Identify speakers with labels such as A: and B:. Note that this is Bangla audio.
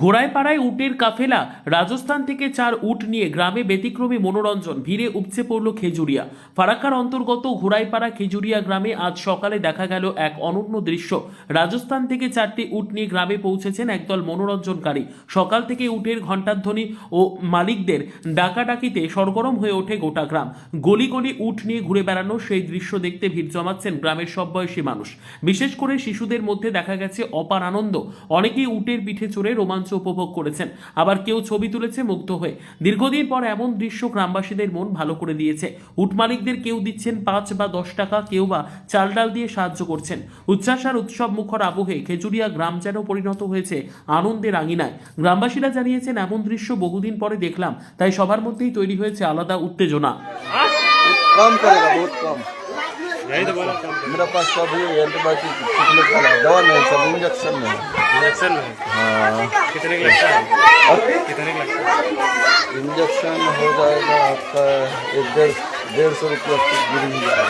A: ঘোড়াইপাড়ায় উটের কাফেলা, রাজস্থান থেকে চার উট নিয়ে গ্রামে ব্যতিক্রমী মনোরঞ্জন, ভিড়ে উপচে পড়ল খেজুরিয়া। ফারাক্কার অন্তর্গত ঘোড়াইপাড়া খেজুরিয়া গ্রামে আজ সকালে দেখা গেল এক অনন্য দৃশ্য। রাজস্থান থেকে চারটি উট নিয়ে গ্রামে পৌঁছেছেন একদল মনোরঞ্জনকারী। সকাল থেকে উটের ঘণ্টাধ্বনি ও মালিকদের ডাকাডাকিতে সরগরম হয়ে ওঠে গোটা গ্রাম। গলি গলি উট নিয়ে ঘুরে বেড়ানো সেই দৃশ্য দেখতে ভিড় জমাচ্ছেন গ্রামের সব বয়সী মানুষ। বিশেষ করে শিশুদের মধ্যে দেখা গেছে অপার আনন্দ। অনেকেই উটের পিঠে চড়ে রোমাঞ্চ উপভোগ করেছেন আবার কেউ ছবি তুলেছে মুগ্ধ হয়ে দীর্ঘদিন পর এমন দৃশ্য গ্রামবাসীদের মন ভালো করে দিয়েছে উট মালিকদের কেউ দিচ্ছেন পাঁচ বা দশ টাকা কেউ বা চাল ডাল দিয়ে সাহায্য করছেন উচ্ছ্বাস আর উৎসব মুখর আবহে খেজুরিয়া গ্রাম যেন পরিণত হয়েছে আনন্দের আঙিনায় গ্রামবাসীরা জানিয়েছেন এমন দৃশ্য বহুদিন পরে দেখলাম তাই সবার মধ্যেই তৈরি হয়েছে আলাদা উত্তেজনা
B: कम करेगा बहुत कम
C: यही तो बोला कम
B: मेरा पास तो अभी एंटीबायोटिक ट्रीटमेंट का है। दवा नहीं सब इंजेक्शन में है।
C: इंजेक्शन में?
B: हाँ
C: कितने का लगता है? और कितने का लगता है?
B: इंजेक्शन हो जाएगा आपका एक डेढ़ डेढ़ सौ रुपये गिर जाएगा